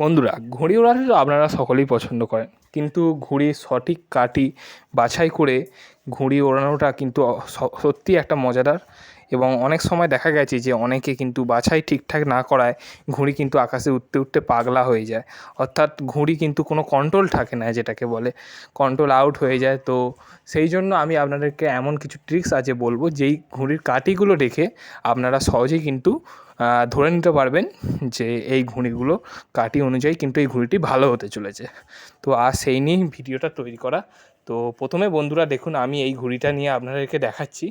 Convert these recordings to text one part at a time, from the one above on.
বন্ধুরা, ঘুড়ি ওড়াতে তো আপনারা সকলেই পছন্দ করেন, কিন্তু ঘুড়ির সঠিক কাটি বাছাই করে ঘুড়ি ওড়ানোটা কিন্তু সত্যি একটা মজাদার এবং অনেক সময় দেখা গেছে যে অনেকে কিন্তু বাছাই ঠিকঠাক না করায় ঘুড়ি কিন্তু আকাশে উঠতে উঠতে পাগলা হয়ে যায়। অর্থাৎ ঘুড়ি কিন্তু কোনো কন্ট্রোল থাকে না যেটাকে বলে। কন্ট্রোল আউট হয়ে যায়। তো সেই জন্য আমি আপনাদেরকে এমন কিছু ট্রিক্স আছে বলব, যেই ঘুড়ির কাটিগুলো দেখে আপনারা সহজেই কিন্তু ধরে নিতে পারবেন যে এই ঘুড়িগুলো কাটি অনুযায়ী কিন্তু এই ঘুড়িটি ভালো হতে চলেছে। তো আর সেই নিয়েই ভিডিওটা তৈরি করা। তো প্রথমে বন্ধুরা দেখুন, আমি এই ঘুড়িটা নিয়ে আপনাদেরকে দেখাচ্ছি।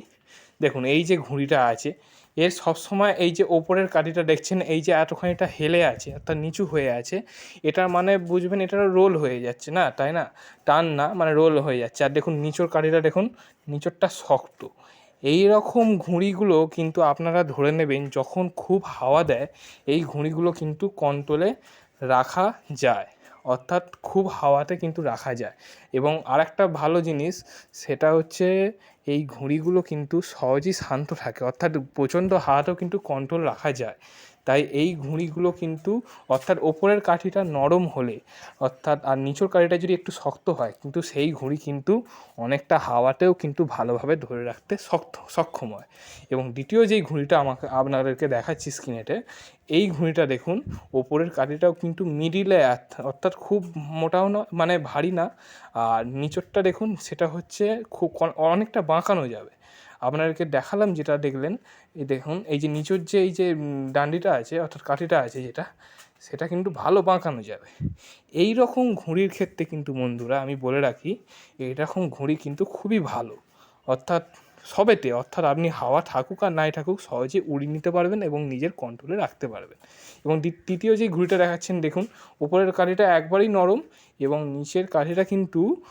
দেখুন, এই যে ঘুড়িটা আছে, এর সবসময় এই যে ওপরের কাঠিটা দেখছেন, এই যে এতখানিটা হেলে আছে, অর্থাৎ নিচু হয়ে আছে, এটার মানে বুঝবেন এটা রোল হয়ে যাচ্ছে না, তাই না? টান না মানে রোল হয়ে যাচ্ছে। আর দেখুন, নিচোর কাঠিটা দেখুন, নিচোরটা শক্ত। এই রকম ঘুড়িগুলো কিন্তু আপনারা ধরে নেবেন, যখন খুব হাওয়া দেয়, এই ঘুড়িগুলো কিন্তু কন্ট্রোলে রাখা যায়, অর্থাৎ খুব হাওয়াতে কিন্তু রাখা যায়। এবং আরেকটা ভালো জিনিস, সেটা হচ্ছে এই ঘুড়িগুলো কিন্তু সহজেই শান্ত থাকে। অর্থাৎ প্রচণ্ড হাওয়াতেও কিন্তু কন্ট্রোল রাখা যায়। তাই এই ঘুড়িগুলো কিন্তু, অর্থাৎ ওপরের কাঠিটা নরম হলে, অর্থাৎ আর নিচের কাঠিটা যদি একটু শক্ত হয়, কিন্তু সেই ঘুড়ি কিন্তু অনেকটা হাওয়াতেও কিন্তু ভালোভাবে ধরে রাখতে শক্ত সক্ষম হয় এবং দ্বিতীয় যেই ঘুড়িটা আমাকে, আপনাদেরকে দেখাচ্ছি স্ক্রিনেতে এই ঘুড়িটা দেখুন, ওপরের কাঠিটাও কিন্তু মিডিলে অর্থাৎ খুব মোটাও না মানে ভারী না। আর নিচরটা দেখুন, সেটা হচ্ছে খুব, অনেকটা বাঁকানো যাবে। আপনাদেরকে দেখালাম যেটা দেখলেন, এই দেখুন, এই যে নিচের যে, এই যে ডান্ডিটা আছে, অর্থাৎ কাঠিটা আছে যেটা, সেটা কিন্তু ভালো বাঁকানো যাবে। এই রকম ঘুড়ির ক্ষেত্রে কিন্তু বন্ধুরা, আমি বলে রাখি, এই রকম ঘুড়ি কিন্তু খুবই ভালো। অর্থাৎ সবেতে, অর্থাৎ আপনি হাওয়া থাকুক আর নাই থাকুক, সহজে উড়িয়ে নিতে পারবেন এবং নিজের কন্ট্রোলে রাখতে পারবেন। এবং তৃতীয় যে ঘুড়িটা দেখাচ্ছেন, দেখুন, উপরের কাঠিটা একবারই নরম এবং নিচের কাঠিটা কিন্তু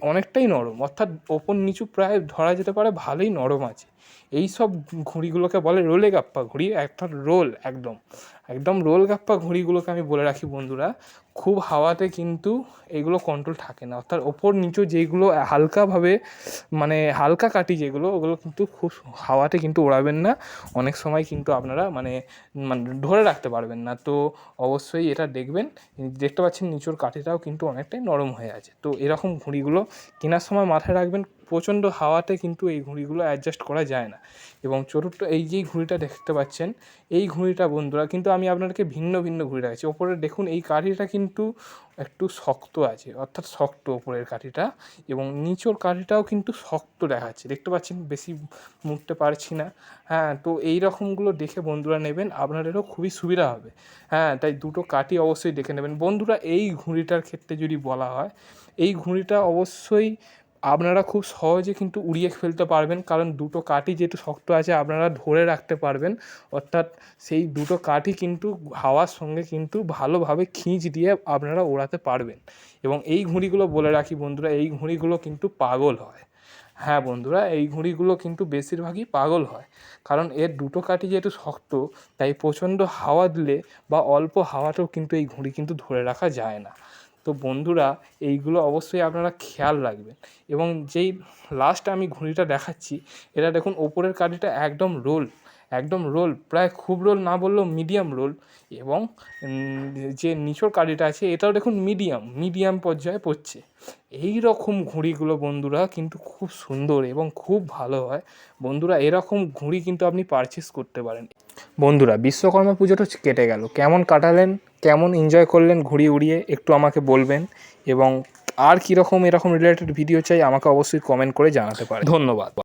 অনেকটাই নরম। অর্থাৎ ওপর, নিচু প্রায় ধরা যেতে পারে ভালোই নরম আছে। এই সব ঘুড়িগুলোকে বলে রোলে গাপ্পা ঘুড়ি একটা রোল, একদম। একদম রোল গাপ্পা ঘুড়িগুলোকে আমি বলে রাখি বন্ধুরা, খুব হাওয়াতে কিন্তু এগুলো কন্ট্রোল থাকে না। অর্থাৎ ওপর নিচু যেগুলো হালকাভাবে মানে হালকা কাটি যেগুলো, ওগুলো কিন্তু খুব হাওয়াতে কিন্তু ওড়াবেন না। অনেক সময় কিন্তু আপনারা মানে মানে ধরে রাখতে পারবেন না। তো অবশ্যই এটা দেখবেন, দেখতে পাচ্ছেন নিচুর কাঠিটাও কিন্তু অনেকটাই নরম হয়ে আছে। তো এরকম ঘুড়িগুলো কেনার সময় মাথায় রাখবেন প্রচণ্ড হাওয়াতে কিন্তু এই ঘুড়িগুলো অ্যাডজাস্ট করা যায় না। এবং চতুর্থ, এই যেই ঘুড়িটা দেখতে পাচ্ছেন, এই ঘুড়িটা বন্ধুরা, কিন্তু আমি আপনাদেরকে ভিন্ন ভিন্ন ঘুড়ি দেখাচ্ছি। ওপরে দেখুন, এই কাঠিটা কিন্তু একটু শক্ত আছে, অর্থাৎ শক্ত ওপরের কাঠিটা, এবং নিচের কাঠিটাও কিন্তু শক্ত দেখাচ্ছে। দেখতে পাচ্ছেন, বেশি মুড়তে পারছি না। হ্যাঁ তো এই রকমগুলো দেখে বন্ধুরা নেবেন, আপনাদেরও খুবই সুবিধা হবে। হ্যাঁ তাই দুটো কাঠি অবশ্যই দেখে নেবেন। বন্ধুরা, এই ঘুড়িটার ক্ষেত্রে যদি বলা হয়, এই ঘুড়িটা অবশ্যই আপনারা খুব সহজে কিন্তু উড়িয়ে ফেলতে পারবেন, কারণ দুটো কাঠি যেহেতু শক্ত আছে, আপনারা ধরে রাখতে পারবেন। অর্থাৎ সেই দুটো কাঠি কিন্তু হাওয়ার সঙ্গে কিন্তু ভালোভাবে খিঁচ দিয়ে আপনারা ওড়াতে পারবেন। এবং এই ঘুড়িগুলো বলে রাখি বন্ধুরা, এই ঘুড়িগুলো কিন্তু পাগল হয়। হ্যাঁ বন্ধুরা, এই ঘুড়িগুলো কিন্তু বেশিরভাগই পাগল হয়। কারণ এর দুটো কাঠি যেহেতু শক্ত, তাই প্রচণ্ড হাওয়া দিলে বা অল্প হাওয়াতেও কিন্তু এই ঘুড়ি কিন্তু ধরে রাখা যায় না। তো বন্ধুরা, এইগুলো অবশ্যই আপনারা খেয়াল রাখবেন। এবং যেই লাস্ট আমি ঘুড়িটা দেখাচ্ছি, এটা দেখুন ওপরের কাঠিটা একদম রোল একদম রোল প্রায় খুব রোল না বললেও মিডিয়াম রোল এবং যে নিচের কাঠিটা আছে, এটাও দেখুন মিডিয়াম মিডিয়াম পর্যায়ে পড়ছে। এই রকম ঘুড়িগুলো বন্ধুরা কিন্তু খুব সুন্দর এবং খুব ভালো হয়। বন্ধুরা, এরকম ঘুড়ি কিন্তু আপনি পারচেস করতে পারেন। বন্ধুরা, বিশ্বকর্মা পুজোটা কেটে গেল। কেমন কাটালেন? কেমন এনজয় করলেন ঘুড়ি উড়িয়ে একটু আমাকে বলবেন এবং আর কীরকম এরকম রিলেটেড ভিডিও চাই আমাকে অবশ্যই কমেন্ট করে জানাতে পারেন। ধন্যবাদ।